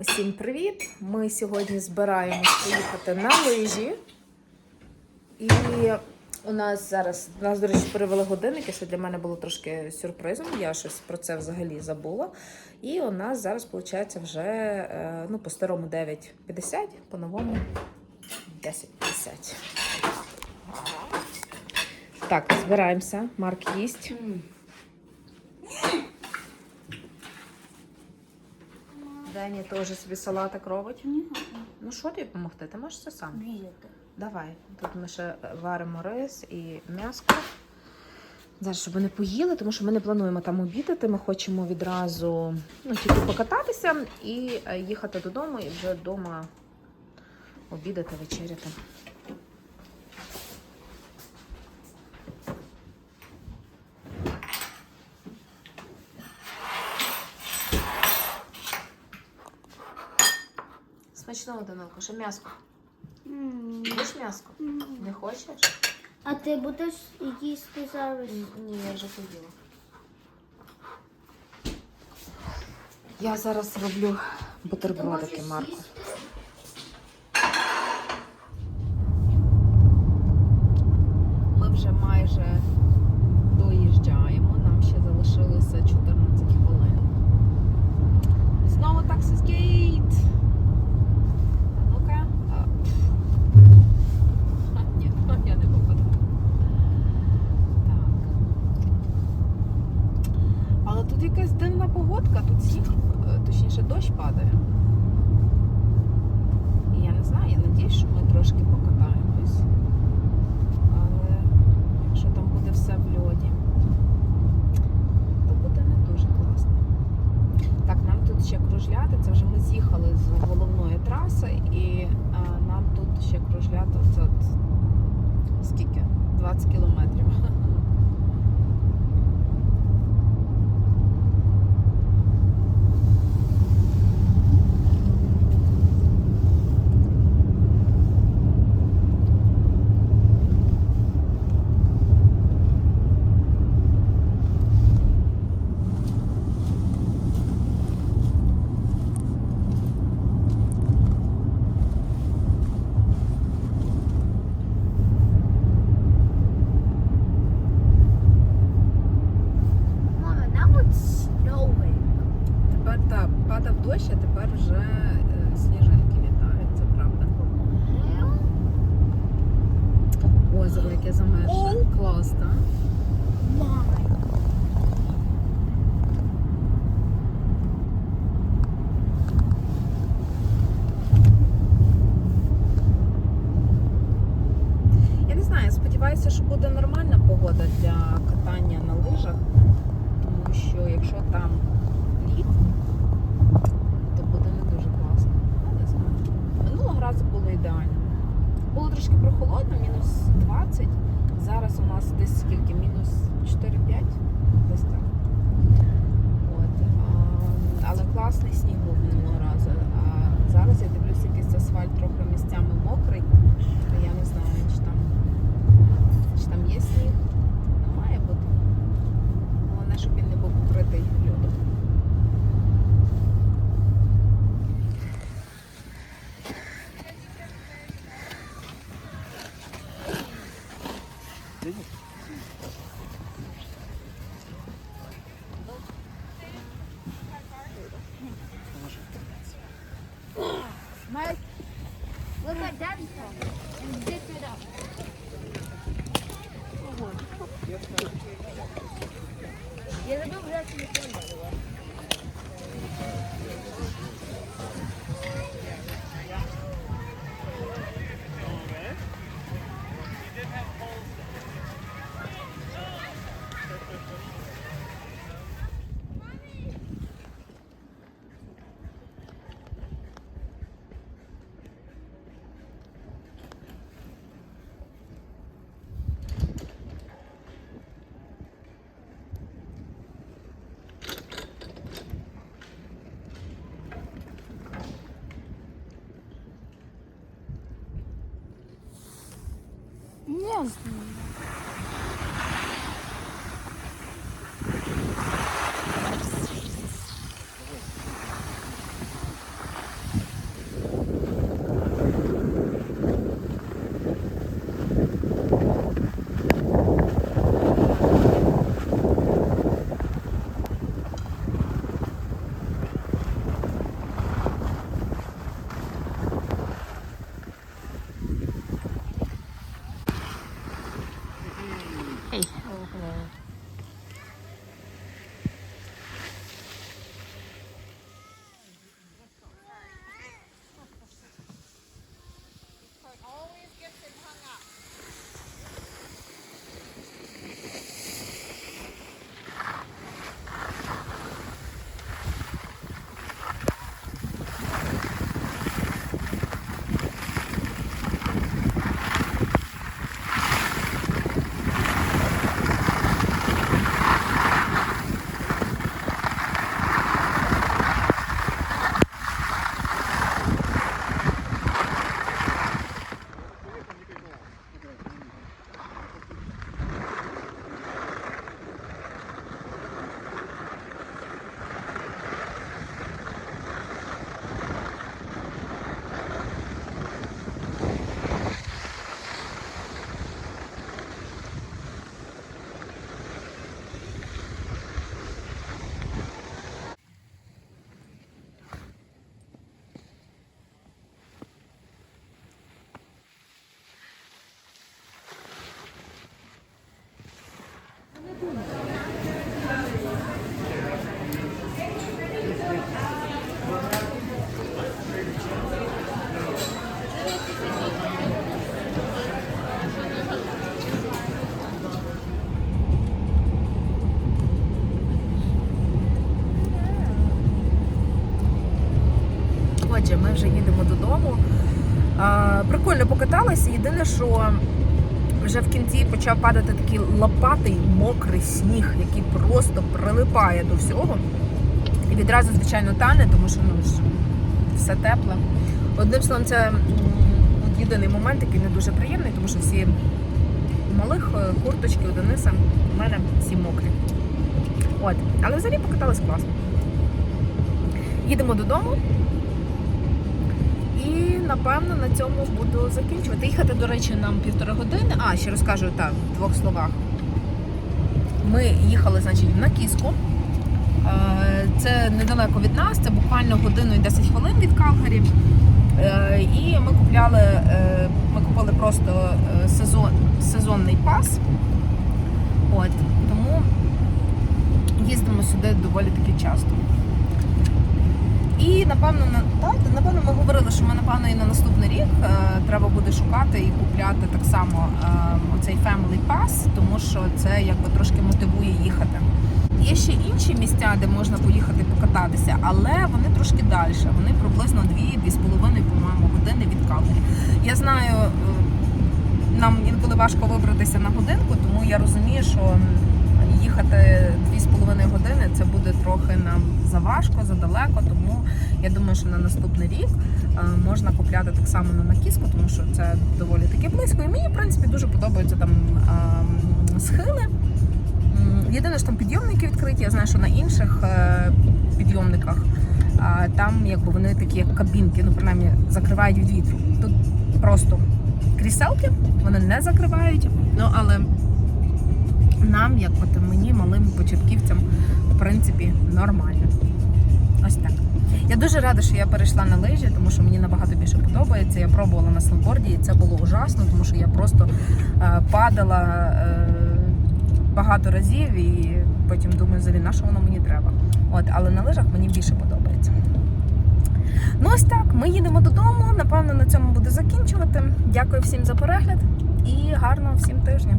Усім привіт! Ми сьогодні збираємось поїхати на лижі. І у нас зараз, нас, до речі, перевели годинники, що для мене було трошки сюрпризом. Я щось про це взагалі забула. І у нас зараз, виходить, вже е, ну, по старому 9.50, по новому 10.50. Так, збираємося. Марк їсть. Дані теж собі салатик робить. Ну що тобі допомогти? Ти можеш це сам? Давай. Тут ми ще варимо рис і м'яско. Зараз, щоб вони поїли, тому що ми не плануємо там обідати. Ми хочемо відразу ну, тільки покататися і е, їхати додому, і вже вдома обідати, вечеряти. Смачного Данилко, ще м'яско. Будеш м'яско? Не хочеш? А ти будеш їсти зараз? Ні, я вже поїла. Я зараз роблю бутербродики, Марку. Ми вже майже доїжджаємо. Нам ще залишилося 14 хвилин. І знову таксис гейт. А ну-ка. А, пф. Ха, Ні, я не попаду. Так. Але тут якась дивна погодка, тут сніг, е, точніше дощ падає. І я не знаю, я надіюсь, що ми трошки покатаємось. Але якщо там буде все в льоді, то буде не дуже класно. Так, нам тут ще кружляти. Це вже ми з'їхали з головної траси, і е, нам тут ще кружляти оце от скільки? 20 кілометрів. Мама, now it's snowing. Тепер так, падав дощ, а тепер вже е, сніжинки літають, це правда. Озеро, яке замерзле. О! Клас, так? Мама. Я не знаю, сподіваюся, що буде нормальна погода для катання на лижах. Тому що якщо там лід, то буде не дуже класно. Я не знаю. Минулого разу було ідеально. Було трошки прохолодно, мінус 20. Зараз у нас десь скільки? Мінус 4-5? Десь так. От. А, але класний сніг був минулого разу. А зараз якийсь асфальт трохи місцями мокрий. Я не знаю, чи там, чи там є сніг. Ну, має бути. Головне, щоб він не був покритий льодом. Mike, 别的都不要吃 Не знаю. Yeah. Прикольно. Єдине, що вже в кінці почав падати такий лопатий мокрий сніг, який просто прилипає до всього. І відразу, звичайно, тане, тому що ну, все тепле. Одним словом, це єдиний момент, який не дуже приємний, тому що всі малих е, курточки у Дениса, у мене всі мокрі. От. Але взагалі покатались класно. Їдемо додому. І напевно на цьому буду закінчувати. Їхати, до речі, нам півтори години. А, ще розкажу так, в двох словах. Ми їхали, значить, на кіску. Е, Це недалеко від нас, це буквально годину і 10 хвилин від Калгарі. Е, І ми купляли, е, ми купили просто сезон, сезонний пас. От, тому їздимо сюди доволі таки часто. І напевно, на так, напевно, ми говорили, що ми напевно і на наступний рік е, треба буде шукати і купляти так само е, оцей Family Pass, тому що це якби трошки мотивує їхати. Є ще інші місця, де можна поїхати покататися, але вони трошки далі. Вони приблизно 2-2,5, по-моєму, години від Калгарі. Я знаю, е, нам інколи важко вибратися на годинку, тому я розумію, що їхати 2,5 години це буде трохи нам заважко, задалеко. Тому я думаю, що на наступний рік е, можна купляти так само на накіску, тому що це доволі таки близько. І мені, в принципі, дуже подобаються там е, схили. Єдине, що там підйомники відкриті. Я знаю, що на інших е, підйомниках там якби вони такі як кабінки, ну принаймні закривають від вітру. Тут просто кріселки, вони не закривають. Ну але нам, як от мені, малим початківцям, в принципі, нормально. Ось так. Я дуже рада, що я перейшла на лижі, тому що мені набагато більше подобається. Я пробувала на сноуборді, і це було ужасно, тому що я просто е, падала е, багато разів і потім думаю, взагалі, на що воно мені треба. От, але на лижах мені більше подобається. Ну ось так, ми їдемо додому. Напевно, на цьому буду закінчувати. Дякую всім за перегляд і гарного всім тижня.